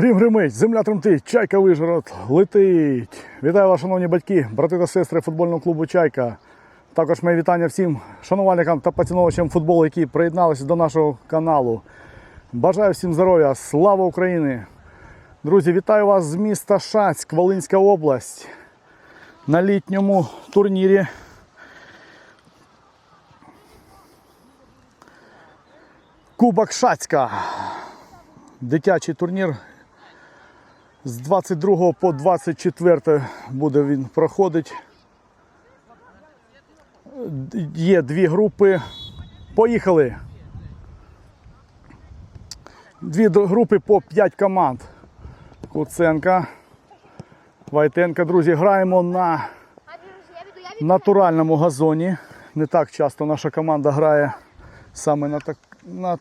Грім гримить, земля тремтить, чайка вижгород летить. Вітаю вас, шановні батьки, брати та сестри футбольного клубу Чайка. Також моє вітання всім шанувальникам та поціновувачам футболу, які приєдналися до нашого каналу. Бажаю всім здоров'я, слава Україні! Друзі, вітаю вас з міста Шацьк, Волинська область. На літньому турнірі. Кубок Шацька. Дитячий турнір з 22 по 24 буде він проходить. Є дві групи. Поїхали. Дві групи по 5 команд. Куценка, Вайтенка. Друзі, граємо на натуральному газоні. Не так часто наша команда грає саме на, так, на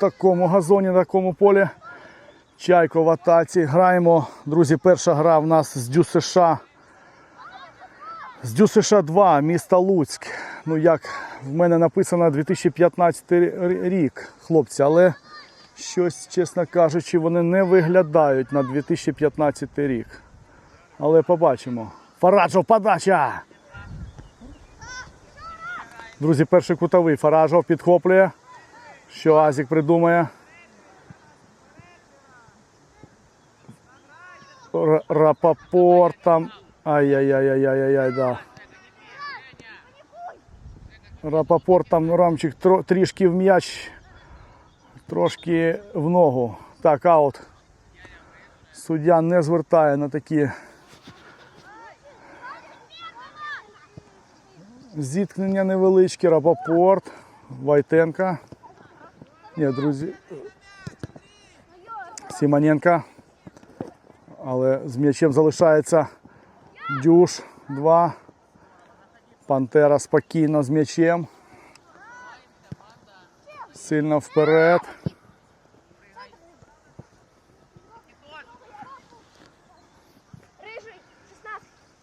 такому газоні, на такому полі. Чайко в атаці. Граємо, друзі, перша гра в нас з Дю США. З Дю США 2, міста Луцьк. Ну, як в мене написано 2015 рік, хлопці, але щось, чесно кажучи, вони не виглядають на 2015 рік. Але побачимо. Фараджов подача! Друзі, перший кутовий. Фаражов підхоплює. Що Азік придумає? Р- Рапопорт там. Ай-яй-яй-яй-яй-яй, да. Рапопорт там рамчик трішки в м'яч, трошки в ногу. Так, аут. Суддя не звертає на такі зіткнення невеличкі. Рапопорт, Вайтенка. Ні, друзі. Сімоненка. Але з м'ячем залишається Дюш 2. Пантера спокійно з м'ячем. Сильно вперед.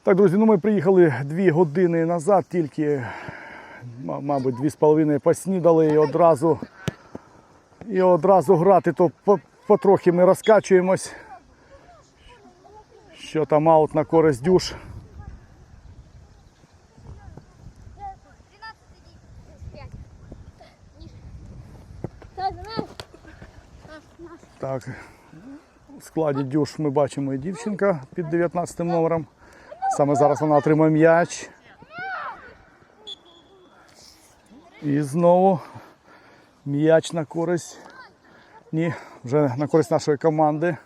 Так, друзі, ну ми приїхали дві години назад, тільки, мабуть, дві з половиною поснідали і одразу, і одразу грати, то потрохи ми розкачуємось. Що там аут на користь дюш. 13 иди. 5. Так, за. Так, в складі дюш ми бачимо і дівчинка під 19 номером. Саме зараз вона отримує м'яч. І знову м'яч на користь. Ні, вже на користь нашої команди.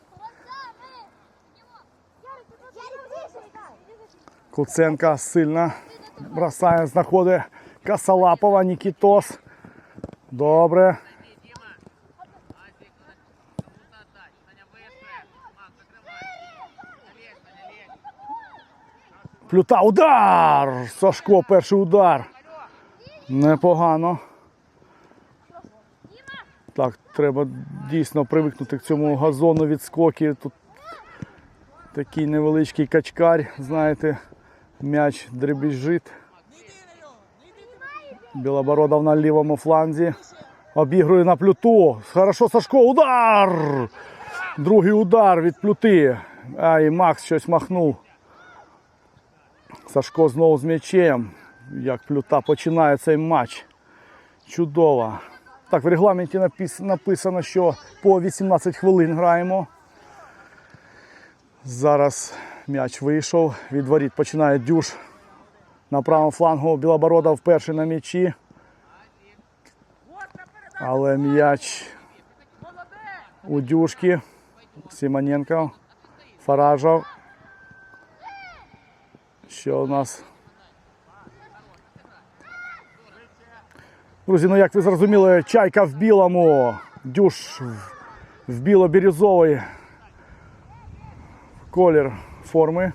Куценка сильно бросає, знаходить Касалапова, Нікітос. Добре. Плюта, удар! Сашко, перший удар. Непогано. Так, треба дійсно привикнути к цьому газону відскоки. Тут такий невеличкий качкар, знаєте, м'яч дребіжить. Білобородов на лівому фланзі. Обігрує на плюту. Хорошо, Сашко, удар! Другий удар від плюти. Ай, Макс щось махнув. Сашко знову з м'ячем. Як плюта починає цей матч. Чудово. Так, в регламенті напис- написано, що по 18 хвилин граємо. Зараз м'яч вийшов. Від воріт починає дюш на правому флангу. Білобородов перший на м'ячі. Але м'яч у дюшки. Симоненко. Фаражов. Що у нас? Друзі, ну як ви зрозуміли, чайка в білому, дюш в біло-бірюзовий колір форми.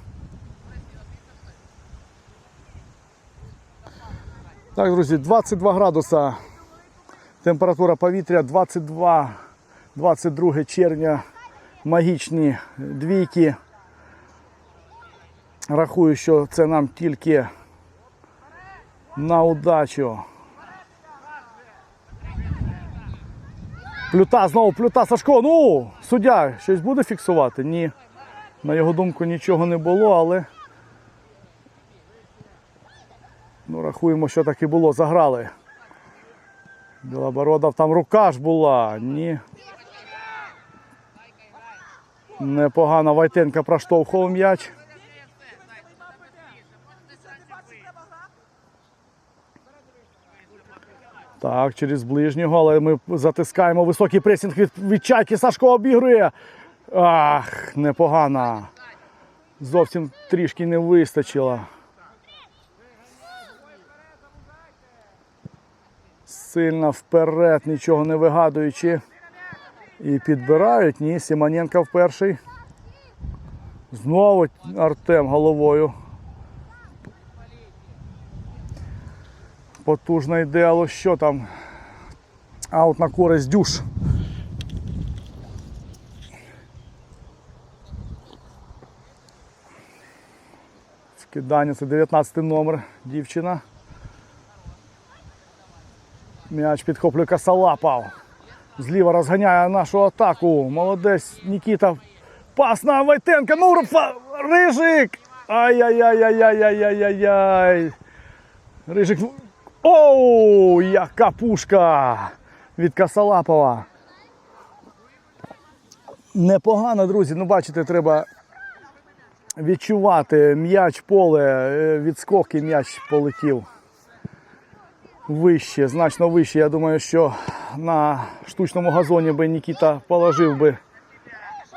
Так, друзі, 22 градуса. Температура повітря 22, 22 червня. Магічні двійки. Рахую, що це нам тільки на удачу. Плюта, знову плюта Сашко. Ну, суддя щось буде фіксувати? Ні. На його думку нічого не було, але. Ну, рахуємо, що так і було. Заграли. Білобородов там рука ж була. Ні. Непогано Вайтенка проштовхував м'яч. Так, через ближнього, але ми затискаємо високий пресінг від, від чайки. Сашко обігрує. Ах, непогано. Зовсім трішки не вистачило. Сильно вперед, нічого не вигадуючи. І підбирають. Ні, Сімоненко в перший. Знову Артем головою. Потужно йде, але що там? Аут на користь дюш. Скидання це 19 номер, дівчина. М'яч підхоплює Касалапав. Зліва розганяє нашу атаку. Молодець Нікіта. Пас на Вайтенка. Ну, Рижик! Ай-яй-яй-яй-яй-яй-яй. Рижик. Оу, яка пушка від Касалапова. Непогано, друзі. Ну, бачите, треба відчувати м'яч поле, е, відскоки м'яч полетів вище, значно вище. Я думаю, що на штучному газоні би Нікіта положив би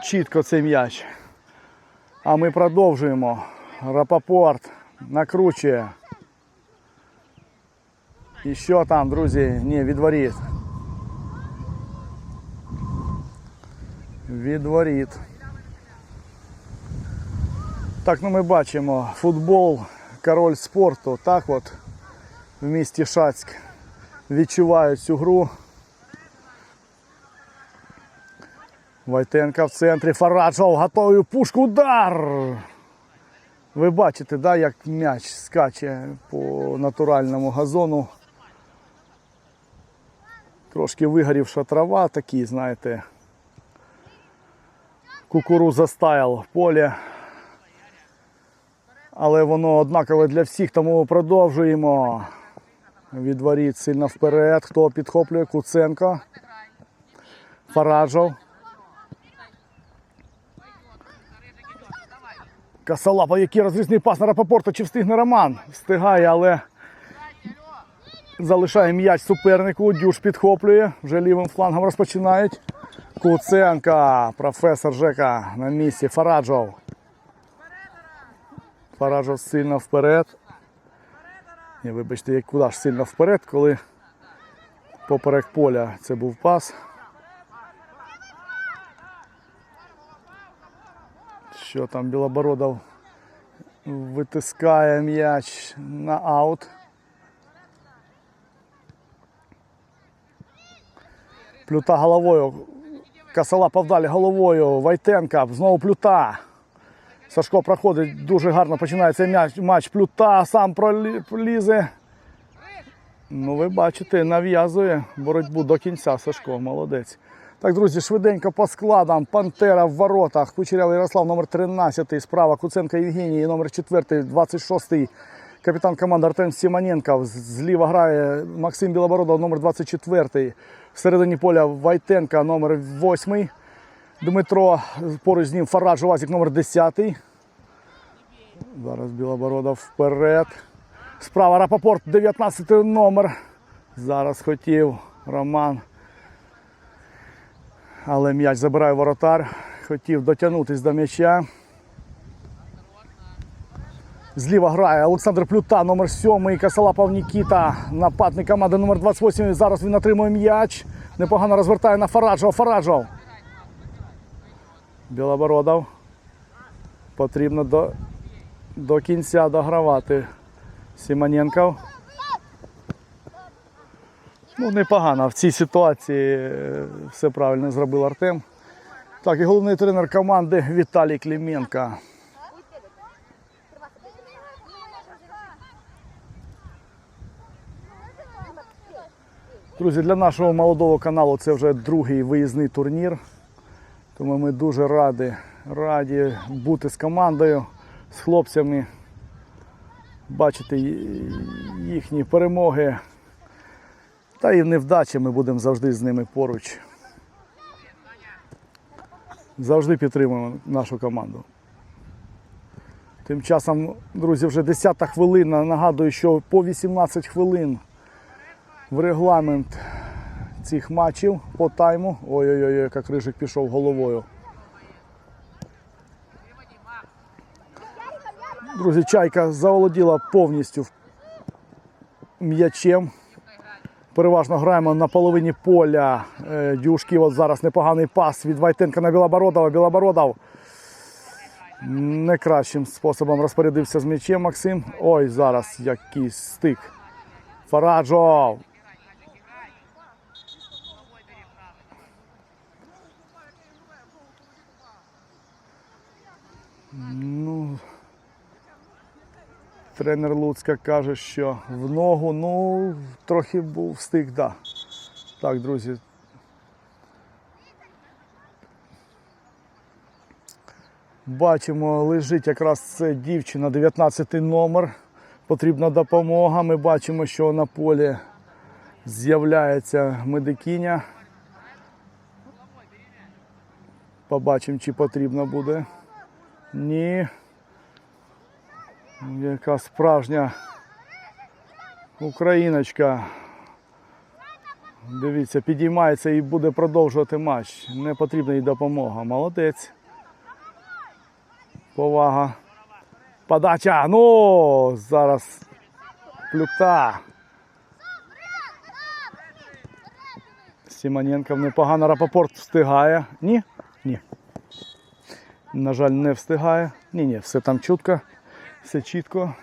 чітко цей м'яч. А ми продовжуємо. Рапопорт накручує. І що там, друзі? Ні, відворіт. Відворіт. Так, ну ми бачимо футбол, король спорту. Так от в місті Шацьк відчувають цю гру. Войтенка в центрі. Фараджов готовий пушку. Удар! Ви бачите, да, як м'яч скаче по натуральному газону. Трошки вигорівша трава, такі, знаєте. Кукуруза стайл в полі. Але воно однакове для всіх, тому продовжуємо. Відворіт сильно вперед. Хто підхоплює? Куценко. Фараджов. Касалапа, який розрізний пас на Рапопорта. Чи встигне Роман? Встигає, але залишає м'яч супернику. Дюш підхоплює. Вже лівим флангом розпочинають. Куценка. Професор Жека на місці. Фараджов. Фараджов сильно вперед. І вибачте, як куди ж сильно вперед, коли поперек поля це був пас. Що там Білобородов витискає м'яч на аут. Плюта головою. Касала повдалі головою. Вайтенка. Знову плюта. Сашко проходить дуже гарно. Починається м'яч, матч плюта, сам пролізе. Ну, ви бачите, нав'язує боротьбу до кінця. Сашко, молодець. Так, друзі, швиденько по складам. Пантера в воротах. Кучеряв Ярослав, номер 13. Справа Куценко Євгеній, номер 4, 26. Капітан команди Артем Сімоненко. Зліва грає Максим Білобородов, номер 24. Всередині поля Вайтенка, номер 8. Дмитро поруч з ним Фараж Вазик номер 10. Зараз Білобородов вперед. Справа Рапопорт 19 номер. Зараз хотів Роман. Але м'яч забирає воротар. Хотів дотягнутися до м'яча. Зліва грає Олександр Плюта, номер 7, Касалапов Нікіта, нападник команди номер 28. Зараз він отримує м'яч. Непогано розвертає на Фараджов. Фараджов. Білобородов. Потрібно до, до кінця догравати. Сімоненков. Ну, непогано. В цій ситуації е, все правильно зробив Артем. Так, і головний тренер команди Віталій Клименко. Друзі, для нашого молодого каналу це вже другий виїзний турнір. Тому ми дуже раді, раді бути з командою, з хлопцями, бачити їхні перемоги. Та і невдачі ми будемо завжди з ними поруч. Завжди підтримуємо нашу команду. Тим часом, друзі, вже 10 хвилина. Нагадую, що по 18 хвилин в регламент цих матчів по тайму. Ой-ой-ой, як рижик пішов головою. Друзі, чайка заволоділа повністю м'ячем. Переважно граємо на половині поля. Е, Дюшки, от зараз непоганий пас від Вайтенка на Білобородова. Білобородов не кращим способом розпорядився з м'ячем Максим. Ой, зараз якийсь стик. Фараджов. Ну, тренер Луцька каже, що в ногу, ну, трохи був стик, да. Так, друзі. Бачимо, лежить якраз це дівчина, 19 номер. Потрібна допомога. Ми бачимо, що на полі з'являється медикиня. Побачимо, чи потрібно буде. Ні. Яка справжня україночка. Дивіться, підіймається і буде продовжувати матч. Не потрібна їй допомога. Молодець. Повага. Подача. Ну, зараз плюта. Сімоненко непогано Рапопорт встигає. Ні? На жаль, не встигає. Ні, ні, все там чутко, все чітко.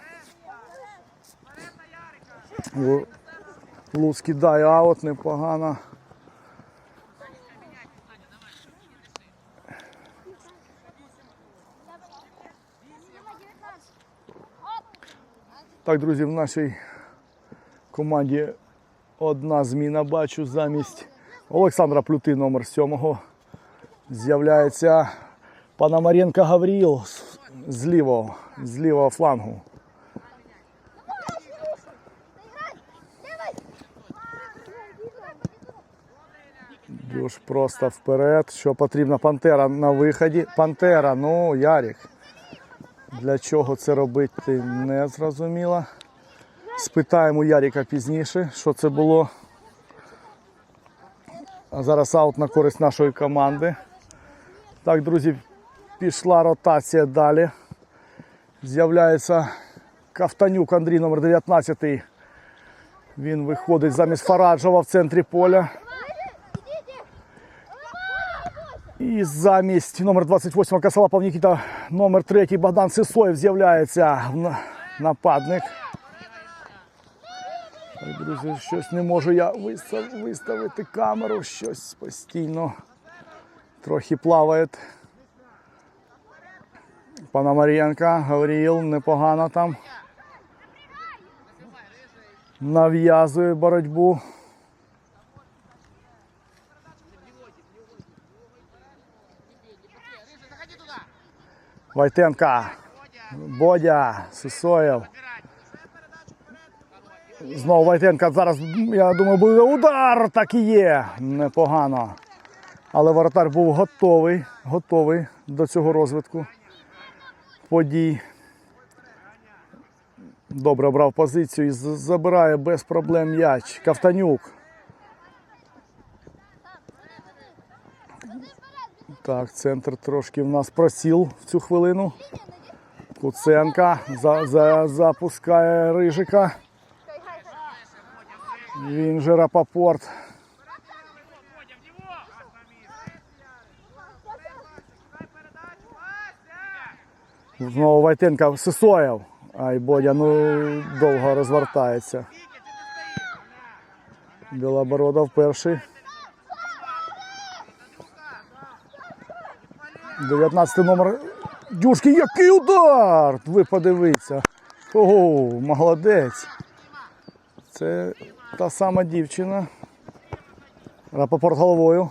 Лу- Луц кидає аут непогано. Так, друзі, в нашій команді одна зміна бачу замість Олександра Плюти, номер 7 з'являється Пономаренко Гавріл з- лівого, з лівого флангу. Дюш просто вперед. Що потрібно? Пантера на виході. Пантера, ну, Ярік. Для чого це робити, не зрозуміло. Спитаємо Яріка пізніше, що це було. А зараз аут на користь нашої команди. Так, друзі, пішла ротація далі. З'являється Кафтанюк Андрій номер 19. Він виходить замість Фараджова в центрі поля. І замість номер 28 Касалапов Нікіта, номер 3 Богдан Сисоєв з'являється на- нападник. Так, друзі, щось не можу я виставити камеру, щось постійно трохи плаває. Пономаренко, Гавріл, непогано там. Нав'язує боротьбу. Войтенка, Бодя, Сисоєв. Знову Войтенка. Зараз, я думаю, буде удар. Так і є. Непогано. Але воротар був готовий, готовий до цього розвитку подій. Добре обрав позицію і забирає без проблем м'яч. Кавтанюк. Так, центр трошки в нас просіл в цю хвилину. Куценка за, за, запускає Рижика. Він же Рапопорт. Знову Войтенка Сисоєв. Ай, Бодя, ну довго розвертається. Білобородов перший. 19 номер. Дюшки, який удар! Ви подивіться. Ого, молодець. Це та сама дівчина. Рапопорт головою.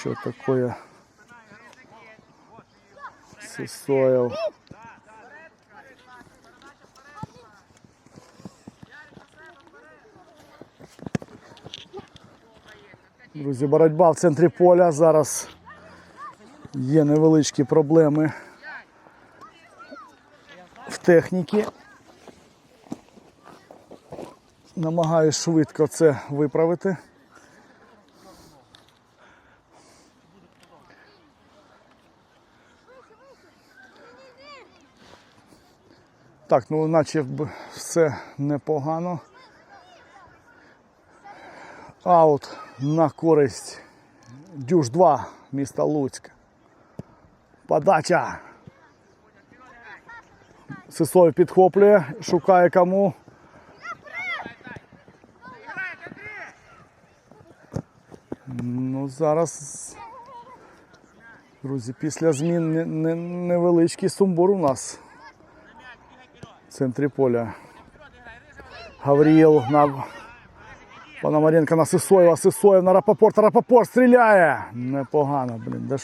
Що таке? Сисоєв. Друзі, боротьба в центрі поля. Зараз є невеличкі проблеми в техніці. Намагаюсь швидко це виправити. Так, ну наче все непогано. Аут на користь Дюш 2 міста Луцьк. Подача. Сисой підхоплює, шукає кому. Ну, зараз, друзі, після змін не- не- невеличкий сумбур у нас в центрі поля. Гавріл на Пономаренко на Сысоева. Сысоев на Рапопорт, Рапопорт стріляє. Непогано, блін. Да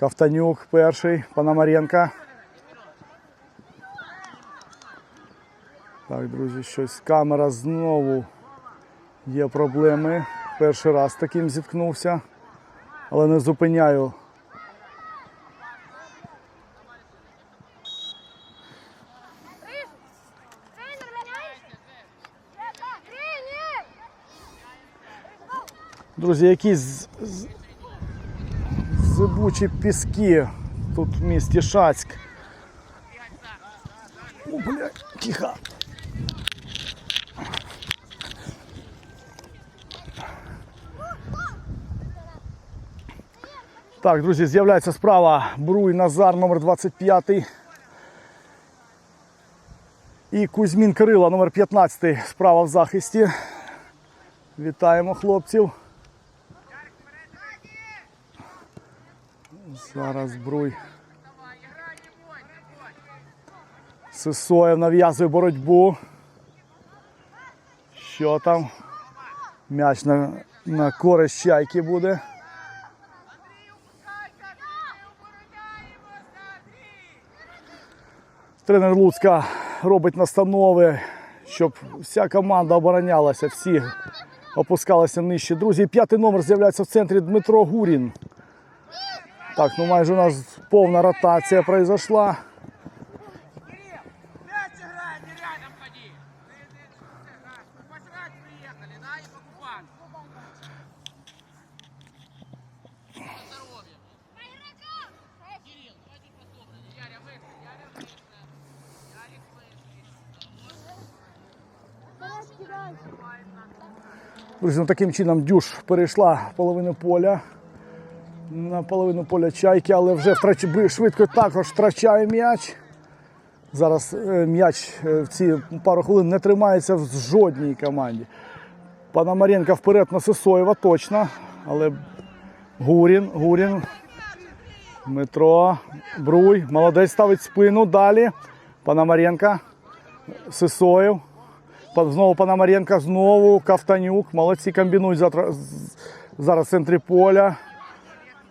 Ковтанюк перший, Пономаренко. Так, друзі, щось камера знову є проблеми. Перший раз таким зіткнувся, але не зупиняю. Друзі, якісь зибучі піски тут в місті Шацьк. О, блядь, тихо. Так, друзі, з'являється справа Бруй Назар номер 25. І Кузьмін Кирила номер 15 справа в захисті. Вітаємо хлопців. Зараз Бруй. Сисоєв нав'язує боротьбу. Що там? М'яч на, на користь чайки буде. Тренер Луцька робить настанови, щоб вся команда оборонялася, всі опускалися нижче. Друзі, п'ятий номер з'являється в центрі Дмитро Гурін. Так, ну майже у нас повна ротація произошла. Мяч играй, не рядом ходи. Ты, ты, ты, ага. Пожрать приехали, да, и покупать. На здоровье. Кирилл, давай чуть пособнее. Яря, выше, Яря, выше. Ярик выше. Друзі, ну таким чином Дюш перейшла половину поля. На половину поля чайки, але вже втрач... швидко також втрачає м'яч. Зараз е, м'яч е, в ці пару хвилин не тримається в жодній команді. Пономаренко вперед на Сисоєва точно. Але Гурін, Гурін. Дмитро, Бруй. Молодець ставить спину. Далі. Пономаренко. Сисоєв. Знову Пономаренко, знову Ковтанюк. Молодці комбінують зараз в центрі поля.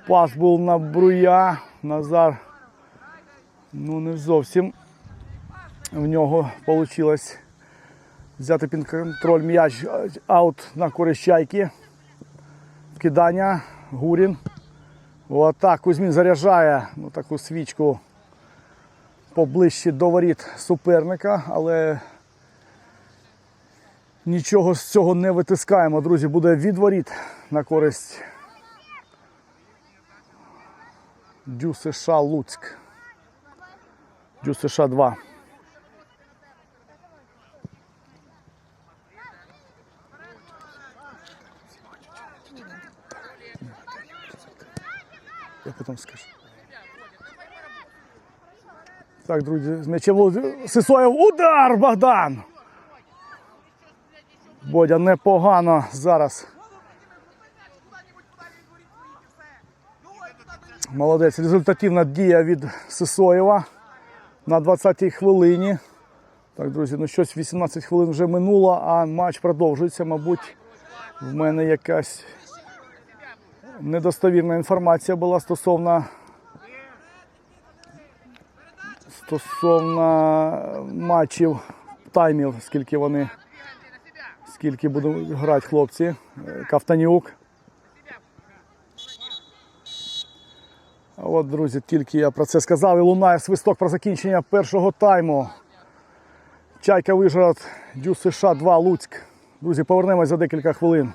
Пас був на Бруя. Назар. Ну, не зовсім в нього вийшло взяти під контроль м'яч. Аут на користь. Вкидання. Гурін. Отак Кузьмін заряджає ну, таку свічку поближче до воріт суперника, але Нічого з цього не витискаємо, друзі. Буде відворіт на користь Дю США Луцьк. Дю США 2. Я потім скажу. Так, друзі, з м'ячем Сисоєв. Удар, Богдан! Бодя непогано зараз. Молодець. Результативна дія від Сисоєва на 20-й хвилині. Так, друзі, ну щось 18 хвилин вже минуло, а матч продовжується. Мабуть, в мене якась недостовірна інформація була стосовно стосовно матчів, таймів, скільки вони, скільки будуть грати хлопці. Кавтанюк. От, друзі, тільки я про це сказав і лунає свисток про закінчення першого тайму. Чайка Вижгород, Дю США 2 Луцьк. Друзі, повернемось за декілька хвилин.